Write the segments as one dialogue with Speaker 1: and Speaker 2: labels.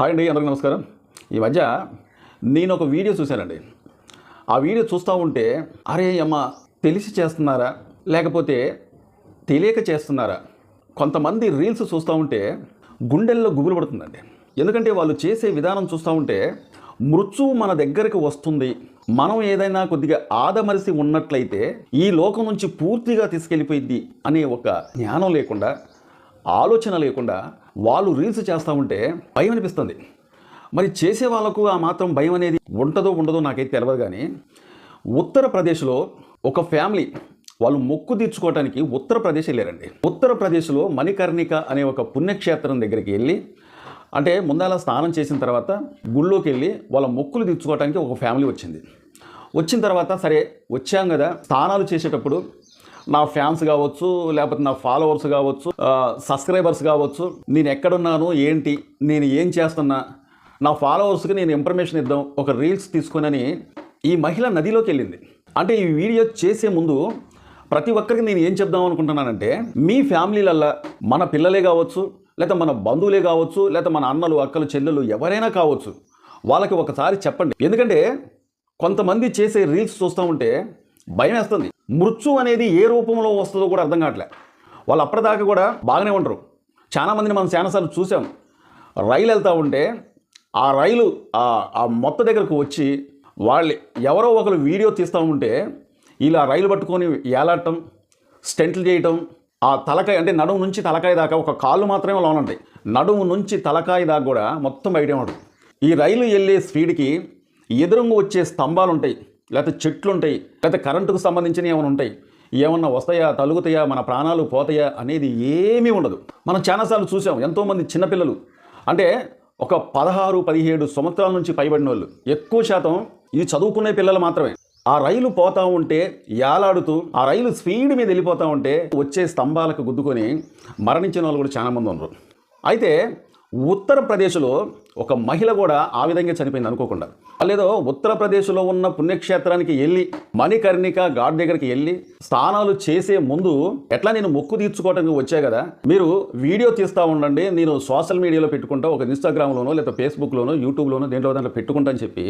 Speaker 1: Hi అండి అందరికీ నమస్కారం. ఈ మధ్య నేను ఒక వీడియో చూశానండి. ఆ వీడియో చూస్తూ ఉంటే అరే అమ్మ తెలిసి చేస్తున్నారా? లేకపోతే తెలియక చేస్తున్నారా? కొంతమంది రీల్స్ చూస్తూ ఉంటే గుండెల్లో గుబులు పడుతుందండి. ఎందుకంటే వాళ్ళు చేసే విధానం చూస్తూ ఉంటే మృత్యువు మన దగ్గరికి వస్తుంది. మనం ఏదైనా కొద్దిగా ఆదమరిసి ఉన్నట్లయితే ఈ లోకం నుంచి పూర్తిగా తీసుకెళ్ళిపోయింది అనే ఒక జ్ఞానం లేకుండా ఆలోచన లేకుండా వాళ్ళు రీల్స్ చేస్తూ ఉంటే భయం అనిపిస్తుంది. మరి చేసే వాళ్ళకు ఆ మాత్రం భయం అనేది ఉంటుందో ఉండదో నాకైతే తెలియదు కానీ ఉత్తరప్రదేశ్లో ఒక ఫ్యామిలీ వాళ్ళు మొక్కు తీర్చుకోవడానికి ఉత్తరప్రదేశ్ వెళ్ళారండి. ఉత్తరప్రదేశ్లో మణికర్ణిక అనే ఒక పుణ్యక్షేత్రం దగ్గరికి వెళ్ళి అంటే ముందాల స్నానం చేసిన తర్వాత గుళ్ళోకి వెళ్ళి వాళ్ళ మొక్కులు తీర్చుకోవడానికి ఒక ఫ్యామిలీ వచ్చింది. వచ్చిన తర్వాత సరే వచ్చాం కదా స్నానాలు చేసేటప్పుడు నా ఫ్యాన్స్ కావచ్చు లేకపోతే నా ఫాలోవర్స్ కావచ్చు సబ్స్క్రైబర్స్ కావచ్చు నేను ఎక్కడున్నాను ఏంటి నేను ఏం చేస్తున్నా నా ఫాలోవర్స్కి నేను ఇన్ఫర్మేషన్ ఇద్దాం ఒక రీల్స్ తీసుకునని ఈ మహిళ నదిలోకి వెళ్ళింది. అంటే ఈ వీడియో చేసే ముందు ప్రతి ఒక్కరికి నేను ఏం చెప్దాం అనుకుంటున్నానంటే మీ ఫ్యామిలీలల్లా మన పిల్లలే కావచ్చు లేదా మన బంధువులే కావచ్చు లేదా మన అన్నలు అక్కలు చెల్లెలు ఎవరైనా కావచ్చు వాళ్ళకి ఒకసారి చెప్పండి. ఎందుకంటే కొంతమంది చేసే రీల్స్ చూస్తూ ఉంటే భయం వేస్తుంది మృత్యు అనేది ఏ రూపంలో వస్తుందో కూడా అర్థం కావట్లే. వాళ్ళు అప్పటిదాకా కూడా బాగానే ఉంటారు. చాలామందిని మనం చాలాసార్లు చూసాం. రైలు వెళ్తూ ఉంటే ఆ రైలు ఆ మొత్త దగ్గరకు వచ్చి వాళ్ళు ఎవరో ఒకరు వీడియో తీస్తూ ఉంటే ఇలా రైలు పట్టుకొని ఏలాడటం స్టెంట్లు చేయటం ఆ తలకాయ అంటే నడుము నుంచి తలకాయ దాకా ఒక కాళ్ళు మాత్రమే లోన ఉంటాయి. నడుము నుంచి తలకాయ దాకా కూడా మొత్తం బయటే ఉంటుంది. ఈ రైలు వెళ్ళే స్పీడ్కి ఎదురుంగా వచ్చే స్తంభాలు ఉంటాయి లేకపోతే చెట్లు ఉంటాయి లేకపోతే కరెంటుకు సంబంధించిన ఏమైనా ఉంటాయి ఏమన్నా వస్తాయా తలుగుతాయా మన ప్రాణాలు పోతాయా అనేది ఏమీ ఉండదు. మనం చాలాసార్లు చూసాం ఎంతోమంది చిన్నపిల్లలు. అంటే ఒక పదహారు పదిహేడు సంవత్సరాల నుంచి పైబడిన వాళ్ళు ఎక్కువ శాతం ఇది చదువుకునే పిల్లలు మాత్రమే. ఆ రైలు పోతా ఉంటే యాలాడుతూ ఆ రైలు స్పీడ్ మీద వెళ్ళిపోతూ ఉంటే వచ్చే స్తంభాలకు గుద్దుకొని మరణించిన వాళ్ళు కూడా చాలామంది ఉన్నారు. అయితే ఉత్తరప్రదేశ్లో ఒక మహిళ కూడా ఆ విధంగా చనిపోయింది అనుకోకుండా. లేదో ఉత్తరప్రదేశ్లో ఉన్న పుణ్యక్షేత్రానికి వెళ్ళి మణికర్ణిక ఘాట్ దగ్గరికి వెళ్ళి స్నానాలు చేసే ముందు ఎట్లా నేను మొక్కు తీర్చుకోవడానికి వచ్చా కదా? మీరు వీడియో తీస్తూ ఉండండి. నేను సోషల్ మీడియాలో పెట్టుకుంటా ఒక ఇన్స్టాగ్రామ్లోనో లేదా ఫేస్బుక్లోనో యూట్యూబ్లోనో దేంట్లో దాంట్లో పెట్టుకుంటా అని చెప్పి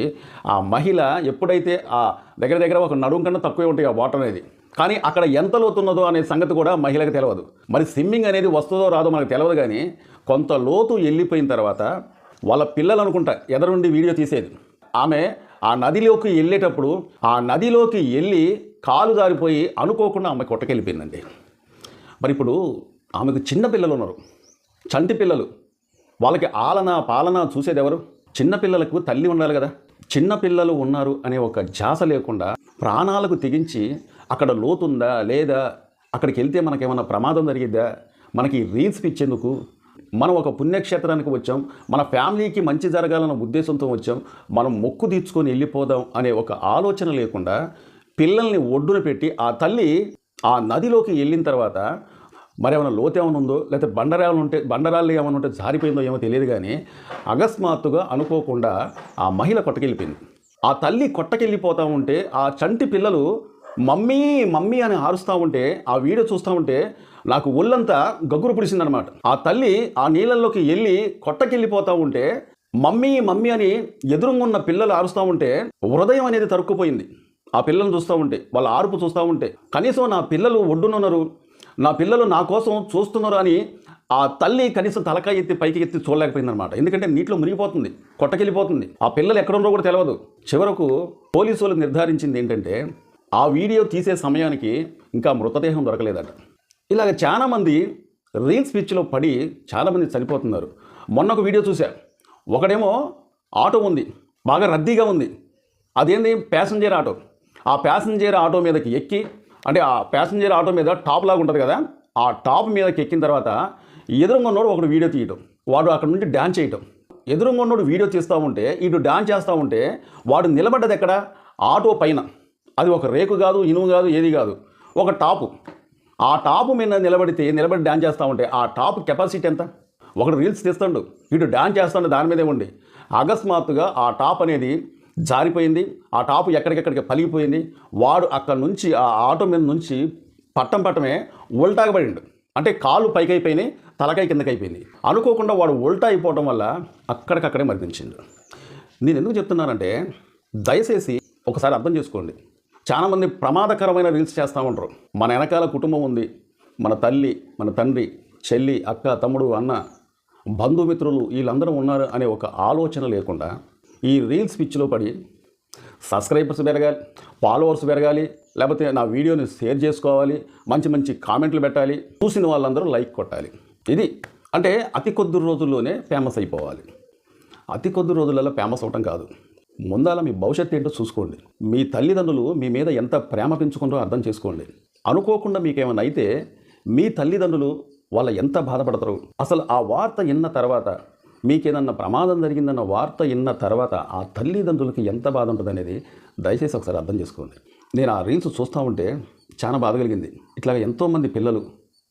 Speaker 1: ఆ మహిళ ఎప్పుడైతే ఆ దగ్గర దగ్గర ఒక నడుము కన్నా తక్కువే ఉంటాయి ఆ వాటర్ అనేది. కానీ అక్కడ ఎంత లోతున్నదో అనే సంగతి కూడా మహిళకు తెలియదు మరి స్విమ్మింగ్ అనేది వస్తుందో రాదో మనకు తెలియదు కానీ కొంత లోతు వెళ్ళిపోయిన తర్వాత వాళ్ళ పిల్లలు అనుకుంటా ఎదరుండి వీడియో తీసేది. ఆమె ఆ నదిలోకి వెళ్ళేటప్పుడు ఆ నదిలోకి వెళ్ళి కాలు జారిపోయి అనుకోకుండా ఆమె కొట్టకెళ్ళిపోయిందండి మరి ఇప్పుడు ఆమెకు చిన్న పిల్లలు ఉన్నారు. చంటి పిల్లలు. వాళ్ళకి ఆలన పాలన చూసేది ఎవరు? చిన్నపిల్లలకు తల్లి ఉండాలి కదా. చిన్నపిల్లలు ఉన్నారు అనే ఒక ధ్యాస లేకుండా ప్రాణాలకు తెగించి అక్కడ లోతుందా లేదా? అక్కడికి వెళ్తే మనకేమైనా ప్రమాదం జరిగిద్దా? మనకి రీల్స్ ఇచ్చేందుకు మనం ఒక పుణ్యక్షేత్రానికి వచ్చాం మన ఫ్యామిలీకి మంచి జరగాలన్న ఉద్దేశంతో వచ్చాం మనం మొక్కు తీర్చుకొని వెళ్ళిపోదాం అనే ఒక ఆలోచన లేకుండా పిల్లల్ని ఒడ్డున పెట్టి ఆ తల్లి ఆ నదిలోకి వెళ్ళిన తర్వాత మరి ఏమైనా ఏమైనా ఉందో లేకపోతే బండరాలు ఉంటే బండరాళ్ళు ఏమైనా ఉంటే జారిపోయిందో ఏమో తెలియదు కానీ అకస్మాత్తుగా అనుకోకుండా ఆ మహిళ కొట్టకెళ్ళిపోయింది. ఆ తల్లి కొట్టకెళ్ళిపోతూ ఉంటే ఆ చంటి పిల్లలు మమ్మీ మమ్మీ అని ఆరుస్తూ ఉంటే ఆ వీడియో చూస్తూ ఉంటే నాకు ఒళ్ళంతా గగ్గురు పుడిసిందనమాట ఆ తల్లి ఆ నీళ్ళల్లోకి వెళ్ళి కొట్టకెళ్ళిపోతూ ఉంటే మమ్మీ మమ్మీ అని ఎదురుగా ఉన్న పిల్లలు ఆరుస్తూ ఉంటే హృదయం అనేది తరుక్కుపోయింది. ఆ పిల్లల్ని చూస్తూ ఉంటే వాళ్ళ ఆరుపు చూస్తూ ఉంటే కనీసం నా పిల్లలు ఒడ్డునున్నారు నా పిల్లలు నా కోసం చూస్తున్నారు అని ఆ తల్లి కనీసం తలకాయ ఎత్తి పైకి ఎత్తి చూడలేకపోయిందనమాట ఎందుకంటే నీటిలో మునిగిపోతుంది కొట్టకెళ్ళిపోతుంది. ఆ పిల్లలు ఎక్కడున్నారో కూడా తెలియదు చివరకు పోలీసు వాళ్ళు నిర్ధారించింది ఏంటంటే ఆ వీడియో తీసే సమయానికి ఇంకా మృతదేహం దొరకలేదట. ఇలాగ చాలామంది రీల్స్ పిచ్చిలో పడి చాలామంది చనిపోతున్నారు. మొన్న ఒక వీడియో చూశా ఒకడేమో ఆటో ఉంది. బాగా రద్దీగా ఉంది. అదేంది? Passenger auto. ఆ ప్యాసింజర్ ఆటో మీదకి ఎక్కి అంటే ఆ ప్యాసింజర్ ఆటో మీద టాప్ లాగా ఉంటుంది కదా ఆ టాప్ మీదకి ఎక్కిన తర్వాత ఎదురుగొన్నోడు ఒకడు వీడియో తీయటం. వాడు అక్కడ నుండి డ్యాన్స్ చేయటం. ఎదురుగొన్నోడు వీడియో తీస్తూ ఉంటే ఇటు డ్యాన్స్ చేస్తూ ఉంటే వాడు నిలబడ్డది ఎక్కడ? ఆటో పైన. అది ఒక రేకు కాదు ఇనుము కాదు ఏది కాదు. ఒక టాపు. ఆ టాపు మీద నిలబడితే నిలబడి డ్యాన్స్ చేస్తూ ఉంటే ఆ టాప్ కెపాసిటీ ఎంత? ఒకడు రీల్స్ తీస్తాడు. ఇటు డ్యాన్స్ చేస్తాడు దాని మీదే ఉండి. అకస్మాత్తుగా ఆ టాప్ అనేది జారిపోయింది. ఆ టాప్ ఎక్కడికెక్కడికి పలిగిపోయింది. వాడు అక్కడ నుంచి ఆ ఆటో మీద నుంచి పట్టం పట్టమే ఉల్టాగా పడిండు అంటే కాళ్ళు పైకి అయిపోయినాయి తలకాయ కిందకి అయిపోయింది అనుకోకుండా వాడు ఉల్టా అయిపోవడం వల్ల అక్కడికక్కడే మరిపించింది నేను ఎందుకు చెప్తున్నానంటే దయచేసి ఒకసారి అర్థం చేసుకోండి. చాలామంది ప్రమాదకరమైన రీల్స్ చేస్తూ ఉంటారు. మన వెనకాల కుటుంబం ఉంది. మన తల్లి మన తండ్రి చెల్లి అక్క తమ్ముడు అన్న బంధుమిత్రులు వీళ్ళందరూ ఉన్నారు అనే ఒక ఆలోచన లేకుండా ఈ రీల్స్ పిచ్చిలో పడి సబ్స్క్రైబర్స్ పెరగాలి ఫాలోవర్స్ పెరగాలి లేకపోతే నా వీడియోని షేర్ చేసుకోవాలి మంచి మంచి కామెంట్లు పెట్టాలి చూసిన వాళ్ళందరూ లైక్ కొట్టాలి. ఇది అంటే అతి కొద్ది రోజుల్లోనే ఫేమస్ అయిపోవాలి. అతి కొద్ది రోజులలో ఫేమస్ అవటం కాదు. ముందాల మీ భవిష్యత్తు ఏంటో చూసుకోండి. మీ తల్లిదండ్రులు మీ మీద ఎంత ప్రేమ పెంచుకుంటారో అర్థం చేసుకోండి. అనుకోకుండా మీకేమైనా అయితే మీ తల్లిదండ్రులు వాళ్ళ ఎంత బాధపడతారు అసలు ఆ వార్త విన్న తర్వాత మీకేదన్నా ప్రమాదం జరిగిందన్న వార్త విన్న తర్వాత ఆ తల్లిదండ్రులకి ఎంత బాధ ఉంటుంది అనేది దయచేసి ఒకసారి అర్థం చేసుకోండి. నేను ఆ రీల్స్ చూస్తూ ఉంటే చాలా బాధ కలిగింది. ఇట్లా ఎంతోమంది పిల్లలు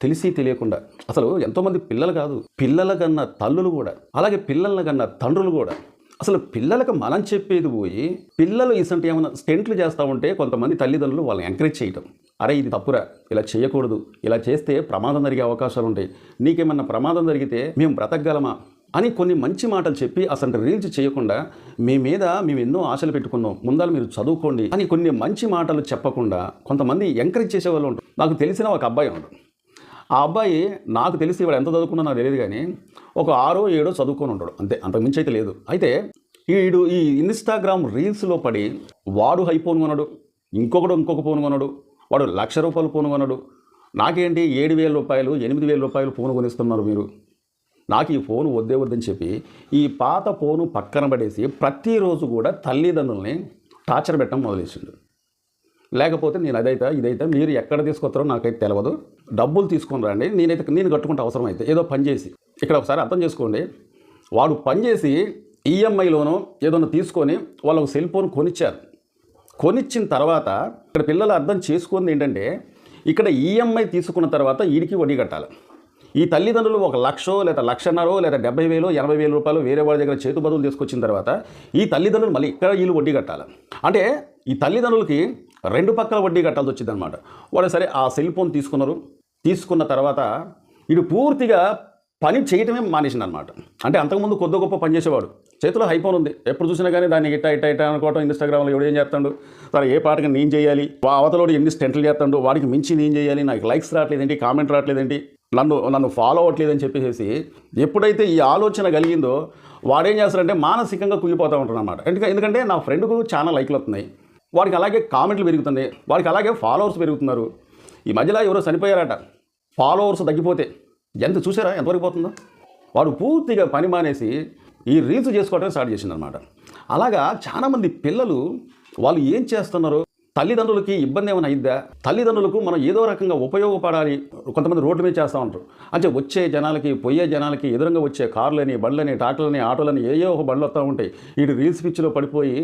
Speaker 1: తెలిసి తెలియకుండా అసలు ఎంతోమంది పిల్లలు కాదు పిల్లల కన్నా తల్లులు కూడా అలాగే పిల్లల కన్నా తండ్రులు కూడా అసలు పిల్లలకు మనం చెప్పేది పోయి పిల్లలు ఇసంటి ఏమైనా స్టెంట్లు చేస్తూ ఉంటే కొంతమంది తల్లిదండ్రులు వాళ్ళని ఎంకరేజ్ చేయటం. అరే ఇది తప్పురా. ఇలా చేయకూడదు. ఇలా చేస్తే ప్రమాదం జరిగే అవకాశాలు ఉంటాయి. నీకేమన్నా ప్రమాదం జరిగితే మేము బ్రతకగలమా? అని కొన్ని మంచి మాటలు చెప్పి అసలు రీల్స్ చేయకుండా మీ మీద మేము ఎన్నో ఆశలు పెట్టుకున్నాం. ముందర మీరు చదువుకోండి అని కొన్ని మంచి మాటలు చెప్పకుండా కొంతమంది ఎంకరేజ్ చేసే వాళ్ళు ఉంటారు. నాకు తెలిసిన ఒక అబ్బాయి ఉంటాడు ఆ అబ్బాయి నాకు తెలిసి వాడు ఎంత చదువుకున్నా నాకు తెలియదు కానీ ఒక ఆరో ఏడో చదువుకొని ఉంటాడు. అంతే అంతకు మించి అయితే లేదు. అయితే వీడు ఈ ఇన్స్టాగ్రామ్ రీల్స్లో పడి వాడు హై ఫోన్ కొనడు ఇంకొకడు ఇంకొక ఫోన్ కొనడు వాడు లక్ష రూపాయలు ఫోన్ కొనడు. నాకేంటి ఏడు వేల రూపాయలు ఎనిమిది వేల రూపాయలు ఫోన్ కొనిస్తున్నారు మీరు? నాకు ఈ ఫోన్ వద్దే వద్దని చెప్పి ఈ పాత ఫోను పక్కన పడేసి ప్రతిరోజు కూడా తల్లిదండ్రుల్ని టార్చర్ పెట్టడం మొదలేసిండు లేకపోతే నేను అదైతే ఇదైతే మీరు ఎక్కడ తీసుకొస్తారో నాకైతే తెలియదు డబ్బులు తీసుకొని రండి. నేనైతే నేను కట్టుకుంటే అవసరం అయితే ఏదో పని చేసి. ఇక్కడ ఒకసారి అర్థం చేసుకోండి. వాడు పని చేసి ఈఎంఐలోనో ఏదైనా తీసుకొని వాళ్ళకు సెల్ ఫోన్ కొనిచ్చారు. కొనిచ్చిన తర్వాత ఇక్కడ పిల్లలు అర్థం చేసుకుంది ఏంటంటే ఇక్కడ ఈఎంఐ తీసుకున్న తర్వాత వీడికి వడ్డీ కట్టాలి. ఈ తల్లిదండ్రులు ఒక లక్షో లేదా లక్షన్నరో లేదా డెబ్బై వేలు ఎనభై వేల రూపాయలు వేరే వాళ్ళ దగ్గర చేతు బదులు తీసుకొచ్చిన తర్వాత ఈ తల్లిదండ్రులు మళ్ళీ ఇక్కడ వీళ్ళు వడ్డీ కట్టాలి. అంటే ఈ తల్లిదండ్రులకి రెండు పక్కల వడ్డీ కట్టాల్సి వచ్చింది అనమాట వాడు సరే ఆ సెల్ ఫోన్ తీసుకున్నారు. తీసుకున్న తర్వాత వీడు పూర్తిగా పని చేయటమే మానేసింది అనమాట అంటే అంతకుముందు కొద్ది గొప్ప పని చేసేవాడు. చేతిలో హైఫోన్ ఉంది. ఎప్పుడు చూసినా కానీ దాన్ని ఇట్ట ఇట్ట ఇట్ట అనుకోవటం ఇన్స్టాగ్రామ్లో ఎవడు ఏం చేస్తాడు? సరే ఏ పాటకి నేను చేయాలి? ఆ అవతలోడు ఎన్ని స్టెంట్లు చేస్తాడు? వాడికి మించి నేను చేయాలి? నాకు లైక్స్ రావట్లేదేంటి? కామెంట్ రావట్లేదేంటి? నన్ను నన్ను ఫాలో అవ్వట్లేదని చెప్పేసి ఎప్పుడైతే ఈ ఆలోచన కలిగిందో వాడేం చేస్తాడంటే మానసికంగా కుంగిపోతూ ఉంటాడు అనమాట ఎందుకంటే నా ఫ్రెండ్కు చాలా లైక్లు వస్తున్నాయి వాడికి అలాగే కామెంట్లు పెరుగుతున్నాయి వాడికి అలాగే ఫాలోవర్స్ పెరుగుతున్నారు. ఈ మధ్యలో ఎవరో చనిపోయారట. ఫాలోవర్స్ తగ్గిపోతే ఎంత చూసారా? ఎంతవరకు పోతుందో? వాడు పూర్తిగా పని మానేసి ఈ రీల్స్ చేసుకోవడం స్టార్ట్ చేసిందనమాట అలాగా చాలామంది పిల్లలు వాళ్ళు ఏం చేస్తున్నారు? తల్లిదండ్రులకి ఇబ్బంది ఏమైనా అయిద్దా తల్లిదండ్రులకు మనం ఏదో రకంగా ఉపయోగపడాలి. కొంతమంది రోడ్డు మీద చేస్తూ ఉంటారు. అంటే వచ్చే జనాలకి పోయే జనాలకి ఎదురుగా వచ్చే కార్లని బండ్లని టాటలని ఆటోలని ఏయో ఒక బండ్లు వస్తూ ఉంటాయి. వీటి రీల్స్ పిచ్చిలో పడిపోయి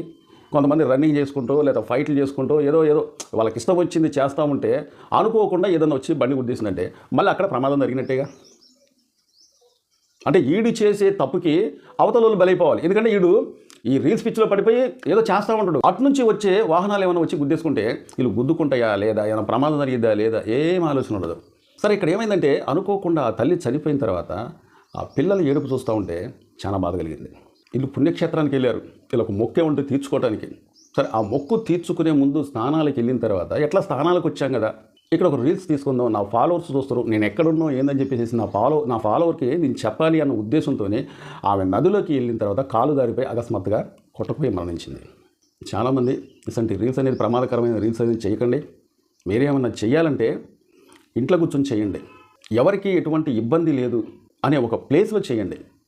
Speaker 1: కొంతమంది రన్నింగ్ చేసుకుంటూ లేదా ఫైట్లు చేసుకుంటూ ఏదో ఏదో వాళ్ళకి ఇష్టం వచ్చింది చేస్తూ ఉంటే అనుకోకుండా ఏదైనా వచ్చి బండి గుద్దేసిందంటే మళ్ళీ అక్కడ ప్రమాదం జరిగినట్టేగా? అంటే ఈడు చేసే తప్పుకి అవతలలో బలైపోవాలి. ఎందుకంటే ఈడు ఈ రీల్స్ పిచ్చిలో పడిపోయి ఏదో చేస్తూ ఉంటాడు. అటు నుంచి వచ్చే వాహనాలు ఏమైనా వచ్చి గుద్దేసుకుంటే వీళ్ళు గుద్దుకుంటాయా లేదా? ఏమైనా ప్రమాదం జరిగిద్దా లేదా? ఏం ఆలోచన ఉండదు. సరే ఇక్కడ ఏమైందంటే అనుకోకుండా ఆ తల్లి చనిపోయిన తర్వాత ఆ పిల్లలు ఏడుపు చూస్తూ ఉంటే చాలా బాధ కలిగింది. వీళ్ళు పుణ్యక్షేత్రానికి వెళ్ళారు. వీళ్ళకు మొక్కే ఉంటే తీర్చుకోవడానికి సరే ఆ మొక్కు తీర్చుకునే ముందు స్నానాలకు వెళ్ళిన తర్వాత ఎట్లా స్నానాలకు వచ్చాం కదా? ఇక్కడ ఒక రీల్స్ తీసుకుందాం. నా ఫాలోవర్స్ చూస్తారు నేను ఎక్కడున్నో ఏందని చెప్పేసి నా ఫాలో నా ఫాలోవర్కి నేను చెప్పాలి అన్న ఉద్దేశంతోనే ఆమె నదిలోకి వెళ్ళిన తర్వాత కాలు దారిపోయి అకస్మాత్తుగా కొట్టపోయి మరణించింది. చాలామంది ఇసంటి రీల్స్ అనేది ప్రమాదకరమైన రీల్స్ అనేది చేయకండి. మీరేమన్నా చేయాలంటే ఇంట్లో కూర్చొని చేయండి. ఎవరికి ఎటువంటి ఇబ్బంది లేదు అనే ఒక ప్లేస్లో చేయండి.